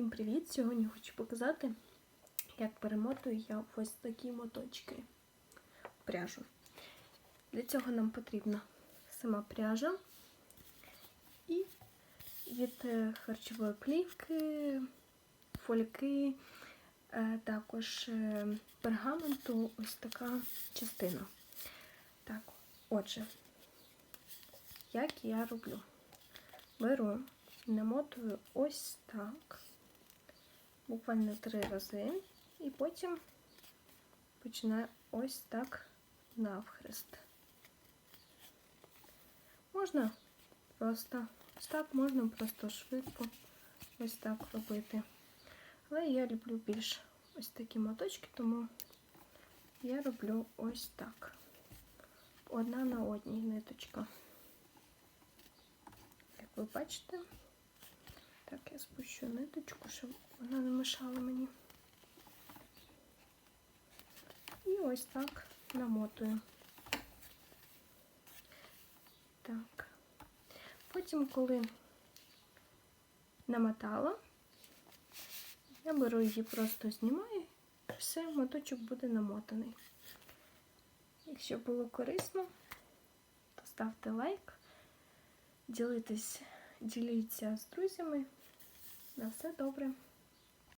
Всім привіт! Сьогодні хочу показати, як перемотую я ось такі моточки пряжу. Для цього нам потрібна сама пряжа і від е, харчової плівки, фольки, е, також е, пергаменту ось така частина. Так, отже, як я роблю? Беру, намотую ось так, буквально три рази, і потім починаю ось так навхрест. Можна просто ось так, можна просто швидко ось так робити. Але я люблю більш ось такі моточки, тому я роблю ось так. Одна на одній ниточка. Як ви бачите, так, я спущу ниточку, щоб вона не мешала мені. І ось так намотую. Так. Потім, коли намотала, я беру її, просто знімаю, і все, моточок буде намотаний. Якщо було корисно, то ставте лайк, ділитесь, діліться з друзями. На все добре.